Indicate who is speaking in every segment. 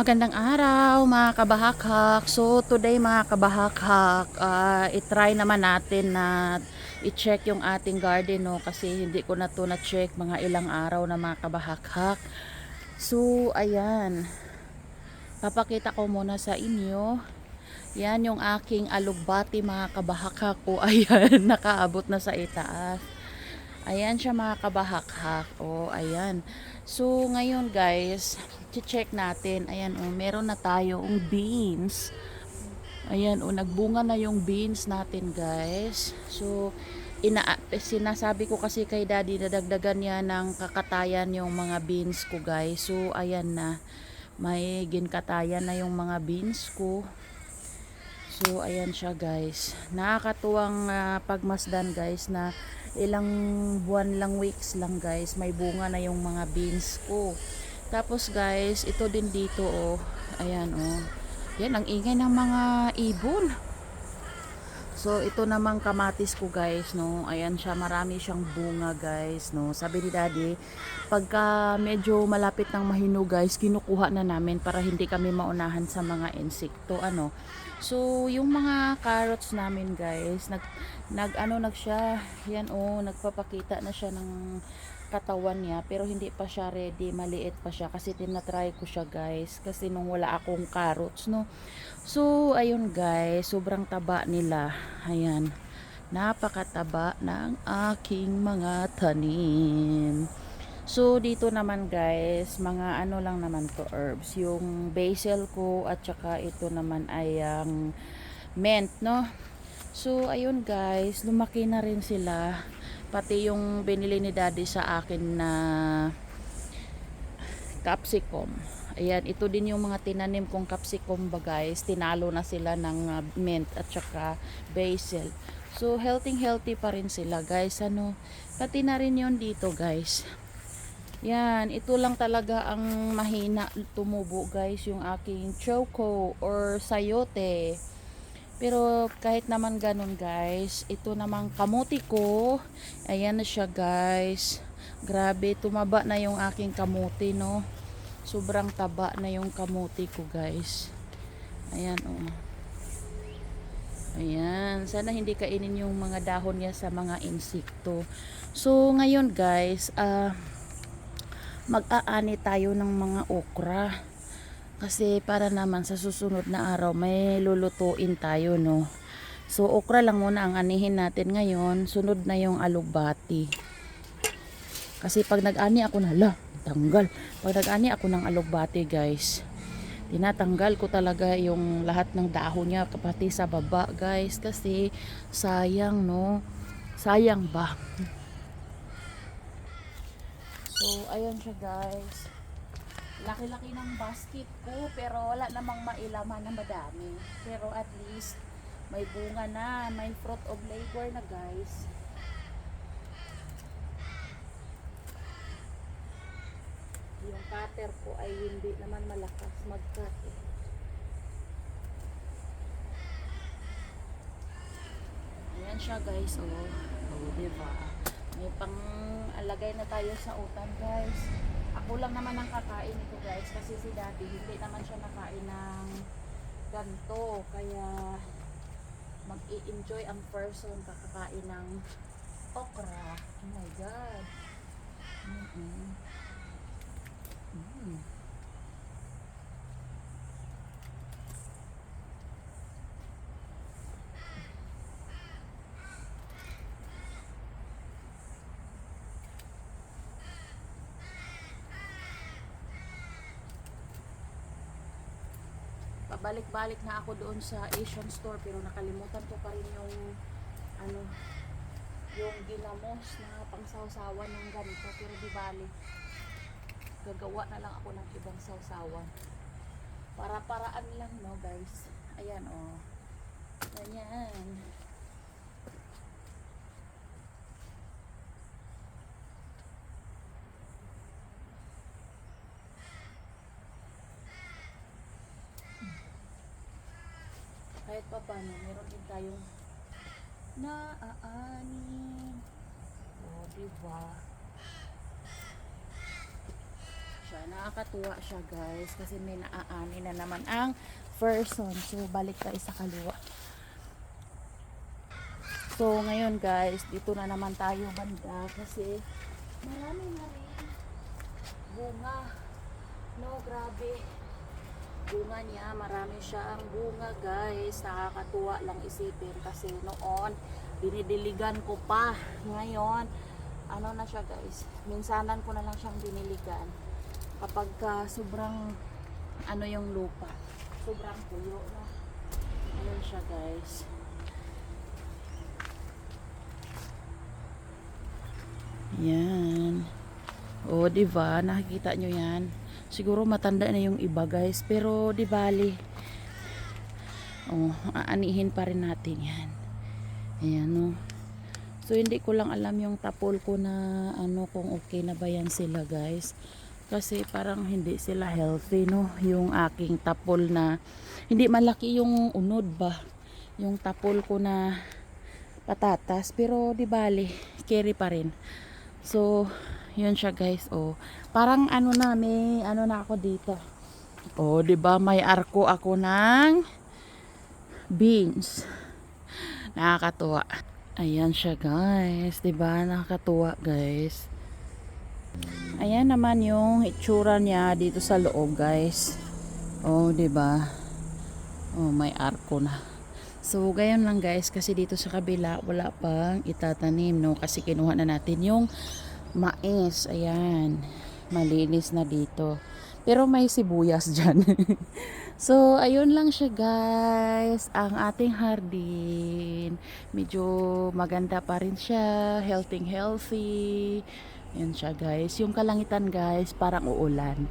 Speaker 1: Magandang araw mga kabahakhak. So today mga kabahakhak, uh, i-try naman natin na i-check yung ating garden no kasi hindi ko na to na-check mga ilang araw na mga kabahakhak. So ayan. Papakita ko muna sa inyo. Yan yung aking alugbati mga kabahakhak ko. Ayan, nakaabot na sa itaas. Ayan siya mga kabahakhak. O, ayan. So, ngayon guys, check natin. Ayan, o, meron na tayong beans. Ayan, o, nagbunga na yung beans natin guys. So, ina sinasabi ko kasi kay daddy nadagdagan niya ng kakatayan yung mga beans ko guys. So, ayan na. May ginkatayan na yung mga beans ko. So, ayan siya guys. Nakakatuwang uh, pagmasdan guys na ilang buwan lang weeks lang guys. May bunga na yung mga beans ko. Tapos guys, ito din dito oh. Ayan oh. Yan, ang ingay ng mga ibon. So, ito namang kamatis ko guys, no. Ayan siya, marami siyang bunga guys, no. Sabi ni daddy, pagka medyo malapit ng mahino guys, kinukuha na namin para hindi kami maunahan sa mga insekto, ano. So, yung mga carrots namin guys, nag, nag ano nag siya, yan oh, nagpapakita na siya ng katawan niya pero hindi pa siya ready maliit pa siya kasi tinatry ko siya guys kasi nung wala akong carrots no? So ayun guys sobrang taba nila. Ayan napakataba ng aking mga tanim. So dito naman guys mga ano lang naman to herbs. Yung basil ko at saka ito naman ay ang mint no? So ayun guys lumaki na rin sila pati yung binili ni daddy sa akin na capsicum. Ayan ito din yung mga tinanim kong capsicum ba guys tinalo na sila ng uh, mint at saka basil. So healthy healthy pa rin sila guys. Ano pati na rin yon dito guys. Yan ito lang talaga ang mahina tumubo guys yung aking choco or sayote pero kahit naman ganun guys, ito namang kamuti ko. Ayan na siya guys. Grabe, tumaba na yung aking kamuti no. Sobrang taba na yung kamuti ko guys. Ayan oh. Ayan, sana hindi kainin yung mga dahon niya sa mga insekto. So ngayon guys, uh, mag-aani tayo ng mga okra. Kasi para naman sa susunod na araw may lulutuin tayo no. So okra lang muna ang anihin natin ngayon. Sunod na yung alugbati. Kasi pag nag-ani ako na, la, tanggal. Pag nag-ani ako ng alugbati guys, tinatanggal ko talaga yung lahat ng dahon niya pati sa baba guys. Kasi sayang no. Sayang ba? So ayan siya guys laki-laki ng basket ko pero wala namang mailaman na madami. Pero at least may bunga na may fruit of labor na guys. Yung cutter ko ay hindi naman malakas mag-cut. Eh. ayan siya guys oh, oh diba? May pang alagay na tayo sa utan guys ako lang naman ang kakain ito guys kasi si daddy hindi naman siya nakain ng ganto kaya mag-i-enjoy ang person kakakain ng okra oh my god mm -mm. Mm. Pabalik-balik na ako doon sa Asian store pero nakalimutan ko pa rin yung ano yung ginamos na pangsawsawan ng ganito. Pero di bali gagawa na lang ako ng ibang sawsawan para paraan lang no guys? Ayan oh. Ganyan kahit pa paano, meron din tayong naaanin. O, oh, diba? siya. Nakakatuwa siya guys kasi may naaani na naman ang person. So balik tayo sa kaliwa. So ngayon guys, dito na naman tayo banda kasi marami na rin bunga. No, grabe. Bunga niya, marami siyang bunga guys. Nakakatuwa lang isipin kasi noon dinidiligan ko pa. Ngayon, ano na siya guys, minsanan ko na lang siyang diniligan kapag ka sobrang ano yung lupa. Sobrang puyo na. Ayun siya guys. Yan. O, di ba? Nakikita nyo yan. Siguro matanda na yung iba, guys. Pero, di bali. O, aanihin pa rin natin yan. Ayan, no. So, hindi ko lang alam yung tapol ko na ano, kung okay na ba yan sila, guys. Kasi parang hindi sila healthy, no. Yung aking tapol na, hindi malaki yung unod ba. Yung tapol ko na patatas. Pero, di bali, carry pa rin. So, yun siya guys. Oh, parang ano na, may ano na ako dito. Oh, 'di ba may arko ako ng beans. Nakakatuwa. Ayan siya guys, 'di ba? Nakakatuwa guys. Ayan naman yung itsura niya dito sa loob guys. Oh, 'di ba? Oh, may arko na. So, gayon lang guys, kasi dito sa kabila, wala pang itatanim, no? Kasi kinuha na natin yung mais. Ayan. Malinis na dito. Pero may sibuyas dyan. so, ayun lang siya guys. Ang ating hardin. Medyo maganda pa rin siya. Healthy healthy. Yan siya guys. Yung kalangitan guys, parang uulan.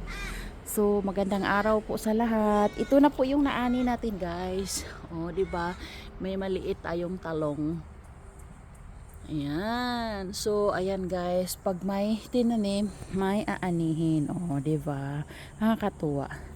Speaker 1: So, magandang araw po sa lahat. Ito na po yung naani natin, guys. Oh, 'di ba? May maliit tayong talong. Ayan. So, ayan guys, pag may tinanim, may aanihin. Oh, 'di ba? Nakakatuwa.